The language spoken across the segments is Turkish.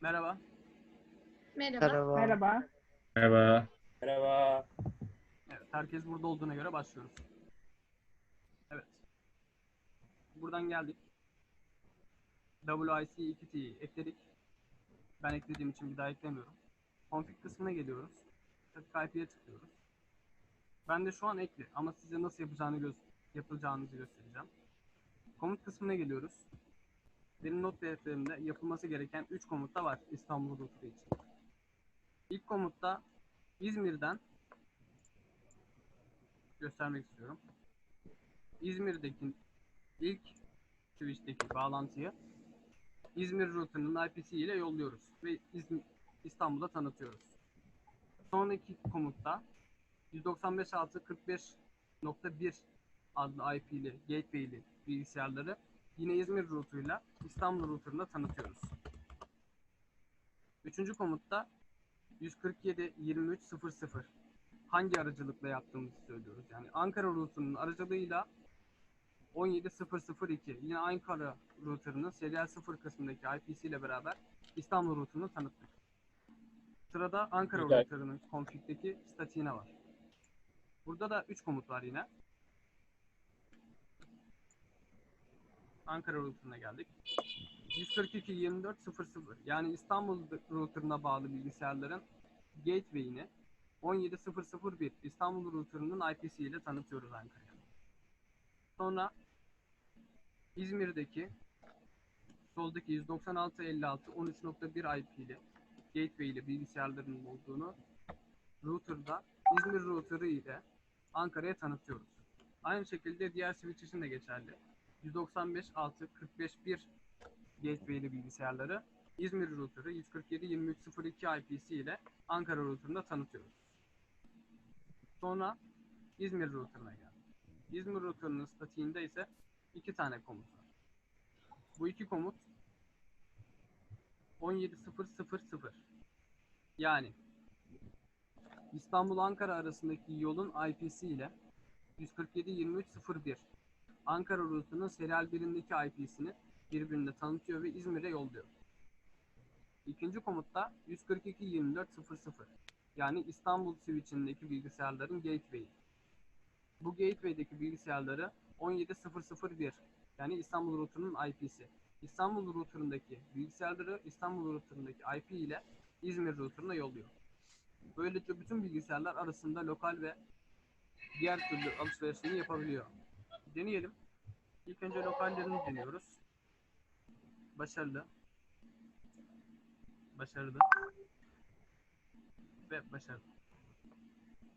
Merhaba. Merhaba. Merhaba. Merhaba. Merhaba. Merhaba. Evet, herkes burada olduğuna göre başlıyoruz. Evet. Buradan geldik. WIC2T'yi ekledik. Ben eklediğim için bir daha eklemiyorum. Config kısmına geliyoruz. Static IP'ye tıklıyoruz. Ben de şu an ekli ama size nasıl yapacağını gö yapılacağınızı göstereceğim. Komut kısmına geliyoruz. Benim not defterimde yapılması gereken 3 komut da var İstanbul router için. İlk komutta İzmir'den göstermek istiyorum. İzmir'deki ilk switch'teki bağlantıyı İzmir router'ının IP'si ile yolluyoruz ve İzmir, İstanbul'da tanıtıyoruz. Sonraki komutta 195.6.45.1 adlı IP'li, gateway'li bilgisayarları yine İzmir router'ıyla İstanbul router'ında tanıtıyoruz. Üçüncü komutta 147.23.00 hangi aracılıkla yaptığımızı söylüyoruz. Yani Ankara router'ının aracılığıyla 17002 yine Ankara router'ının serial 0 kısmındaki IP'si ile beraber İstanbul router'ını tanıttık. Sırada Ankara Güzel. router'ının config'deki statiğine var. Burada da 3 komut var yine. Ankara router'ına geldik. 142.24.00 yani İstanbul router'ına bağlı bilgisayarların gateway'ini 17001 İstanbul router'ının IP'si ile tanıtıyoruz Ankara'ya. Sonra İzmir'deki soldaki 19656 13.1 IP'li gateway ile bilgisayarların olduğunu router'da İzmir router'ı ile Ankara'ya tanıtıyoruz. Aynı şekilde diğer switch için de geçerli. 195.6.45.1 gateway'li bilgisayarları İzmir router'ı 147.23.02 IP'si ile Ankara router'ında tanıtıyoruz. Sonra İzmir router'ına geldik. İzmir router'ının statiğinde ise iki tane komut var. Bu iki komut 17000 yani İstanbul-Ankara arasındaki yolun IP'si ile 147.23.01 Ankara router'ının serial birindeki IP'sini birbirine tanıtıyor ve İzmir'e yolluyor. İkinci komutta 142.24.00 yani İstanbul switch'indeki bilgisayarların gateway'i. Bu gateway'deki bilgisayarları 17001 yani İstanbul router'ının IP'si. İstanbul router'ındaki bilgisayarları İstanbul router'ındaki IP ile İzmir router'ına yolluyor. Böylece bütün bilgisayarlar arasında lokal ve diğer türlü alışverişini yapabiliyor. Deneyelim. İlk önce lokallerini deniyoruz. Başarılı. Başarılı. Ve başarılı.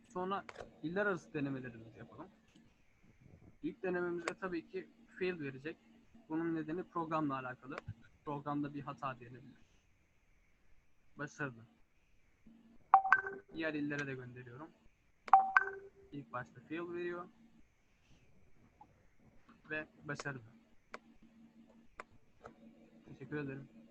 Sonra iller arası denemelerimizi yapalım. İlk denememizde tabii ki fail verecek. Bunun nedeni programla alakalı. Programda bir hata diyebilir. Başarılı. Diğer illere de gönderiyorum. İlk başta fail veriyor. Ve başarılı. Teşekkür ederim.